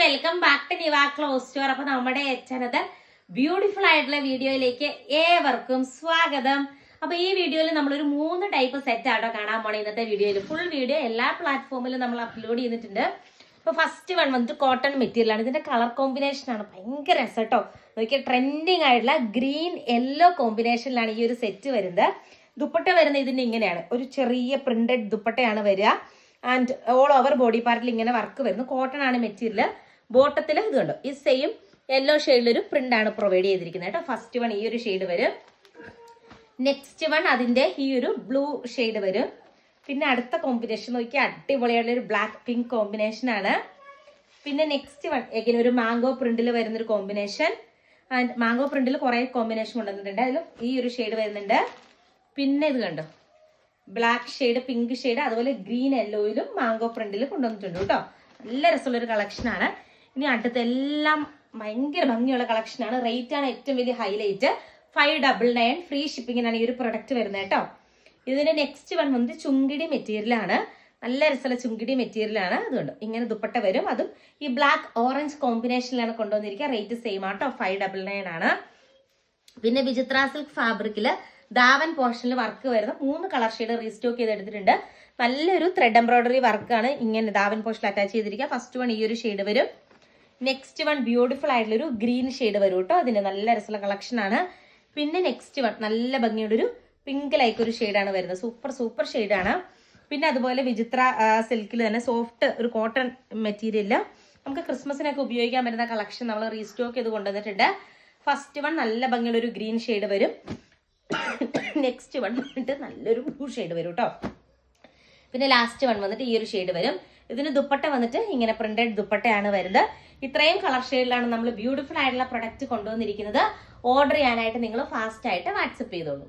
Welcome back to Niva clothes store അപ്പൊ നമ്മുടെ channel beautiful ആയിട്ടുള്ള വീഡിയോയിലേക്ക് ഏവർക്കും സ്വാഗതം. അപ്പൊ ഈ വീഡിയോയിൽ നമ്മളൊരു മൂന്ന് ടൈപ്പ് സെറ്റ് ആട്ടോ കാണാൻ പോണേ. ഇന്നത്തെ വീഡിയോയിൽ ഫുൾ വീഡിയോ എല്ലാ പ്ലാറ്റ്ഫോമിലും നമ്മൾ അപ്ലോഡ് ചെയ്തിട്ടുണ്ട്. ഇപ്പൊ ഫസ്റ്റ് വൺ വന്നിട്ട് കോട്ടൺ മെറ്റീരിയൽ ആണ്. ഇതിന്റെ കളർ കോമ്പിനേഷൻ ആണ്. ഭയങ്കര രസം കേട്ടോ നോക്കിയാൽ ട്രെൻഡിങ് ആയിട്ടുള്ള ഗ്രീൻ യെല്ലോ കോമ്പിനേഷനിലാണ് ഈ ഒരു സെറ്റ് വരുന്നത്. ദുപ്പട്ട വരുന്ന ഇതിന്റെ ഇങ്ങനെയാണ്. ഒരു ചെറിയ പ്രിന്റഡ് ദുപ്പട്ടയാണ് വരിക. ആൻഡ് ഓൾ ഓവർ ബോഡി പാർട്ടിൽ ഇങ്ങനെ വർക്ക് വരുന്നു. കോട്ടൺ ആണ് മെറ്റീരിയൽ ബോട്ടത്തിൽ ഇത് കണ്ടോ? ഈ സെയിം യെല്ലോ ഷെയ്ഡിലൊരു പ്രിന്റ് ആണ് പ്രൊവൈഡ് ചെയ്തിരിക്കുന്നത് കേട്ടോ. ഫസ്റ്റ് വൺ ഈ ഒരു ഷെയ്ഡ് വരും. നെക്സ്റ്റ് വൺ അതിന്റെ ഈ ഒരു ബ്ലൂ ഷെയ്ഡ് വരും. പിന്നെ അടുത്ത കോമ്പിനേഷൻ നോക്കി അടിപൊളിയുള്ള ഒരു ബ്ലാക്ക് പിങ്ക് കോമ്പിനേഷൻ ആണ്. പിന്നെ നെക്സ്റ്റ് വൺ എഗിൻ ഒരു മാംഗോ പ്രിന്റിൽ വരുന്ന ഒരു കോമ്പിനേഷൻ ആൻഡ് മാംഗോ പ്രിന്റിൽ കുറെ കോമ്പിനേഷൻ കൊണ്ടുവന്നിട്ടുണ്ട്. അതിലും ഈ ഒരു ഷെയ്ഡ് വരുന്നുണ്ട്. പിന്നെ ഇത് കണ്ടോ? ബ്ലാക്ക് ഷെയ്ഡ് പിങ്ക് ഷെയ്ഡ് അതുപോലെ ഗ്രീൻ യെല്ലോയിലും മാംഗോ പ്രിന്റിൽ കൊണ്ടുവന്നിട്ടുണ്ട് കേട്ടോ. നല്ല രസമുള്ള ഒരു കളക്ഷനാണ് ഇനി അടുത്ത എല്ലാം ഭയങ്കര ഭംഗിയുള്ള കളക്ഷനാണ് റേറ്റ് ആണ് ഏറ്റവും വലിയ highlight five double nine free ഷിപ്പിങ്ങിനാണ് ഈ ഒരു പ്രൊഡക്റ്റ് വരുന്നത് കേട്ടോ. ഇതിന്റെ നെക്സ്റ്റ് വൺ വന്നിട്ട് ചുങ്കിടി മെറ്റീരിയൽ ആണ്. നല്ല രസമുള്ള ചുങ്കിടി മെറ്റീരിയൽ ആണ്. അതുകൊണ്ട് ഇങ്ങനെ ദുപ്പട്ട വരും. അതും ഈ ബ്ലാക്ക് ഓറഞ്ച് കോമ്പിനേഷനിലാണ് കൊണ്ടുവന്നിരിക്കുക. റേറ്റ് സെയിം ആട്ടോ. ഫൈവ് ഡബിൾ നയൻ ആണ്. പിന്നെ വിചിത്ര സിൽക്ക് ഫാബ്രിക്കിൽ ദാവൻ പോർഷനിൽ വർക്ക് വരുന്ന മൂന്ന് കളർ ഷെയ്ഡ് റീസ്റ്റോക്ക് ചെയ്ത് എടുത്തിട്ടുണ്ട് നല്ലൊരു ത്രെഡ് എംബ്രോയിഡറി വർക്കാണ് ഇങ്ങനെ ദാവൻ പോർഷനിൽ അറ്റാച്ച് ചെയ്തിരിക്കുക. ഫസ്റ്റ് വൺ ഈ ഒരു ഷെയ്ഡ് വരും. നെക്സ്റ്റ് വൺ ബ്യൂട്ടിഫുൾ ആയിട്ടുള്ള ഒരു ഗ്രീൻ ഷെയ്ഡ് വരും കേട്ടോ അതിന് നല്ല രസമുള്ള കളക്ഷൻ ആണ്. പിന്നെ നെക്സ്റ്റ് വൺ നല്ല ഭംഗിയുള്ള ഒരു പിങ്ക് ലൈക്ക് ഒരു ഷെയ്ഡാണ് വരുന്നത്. സൂപ്പർ സൂപ്പർ ഷെയ്ഡാണ് പിന്നെ അതുപോലെ വിചിത്ര സിൽക്കിൽ തന്നെ സോഫ്റ്റ് ഒരു കോട്ടൺ മെറ്റീരിയൽ നമുക്ക് ക്രിസ്മസിനൊക്കെ ഉപയോഗിക്കാൻ പറ്റുന്ന കളക്ഷൻ നമ്മൾ റീസ്റ്റോക്ക് ചെയ്ത് കൊണ്ടുവന്നിട്ടുണ്ട്. ഫസ്റ്റ് വൺ നല്ല ഭംഗിയുള്ള ഒരു ഗ്രീൻ ഷെയ്ഡ് വരും. നെക്സ്റ്റ് വൺ വന്നിട്ട് നല്ലൊരു ബ്ലൂ ഷെയ്ഡ് വരും കേട്ടോ പിന്നെ ലാസ്റ്റ് വൺ വന്നിട്ട് ഈ ഒരു ഷെയ്ഡ് വരും. ഇതിന് ദുപ്പട്ട വന്നിട്ട് ഇങ്ങനെ പ്രിന്റഡ് ദുപ്പട്ടയാണ് വരുന്നത്. ഇത്രയും കളർ ഷെയ്ഡിലാണ് നമ്മൾ ബ്യൂട്ടിഫുൾ ആയിട്ടുള്ള പ്രൊഡക്റ്റ് കൊണ്ടുവന്നിരിക്കുന്നത്. ഓർഡർ ചെയ്യാനായിട്ട് നിങ്ങൾ ഫാസ്റ്റ് ആയിട്ട് വാട്സപ്പ് ചെയ്തോളൂ.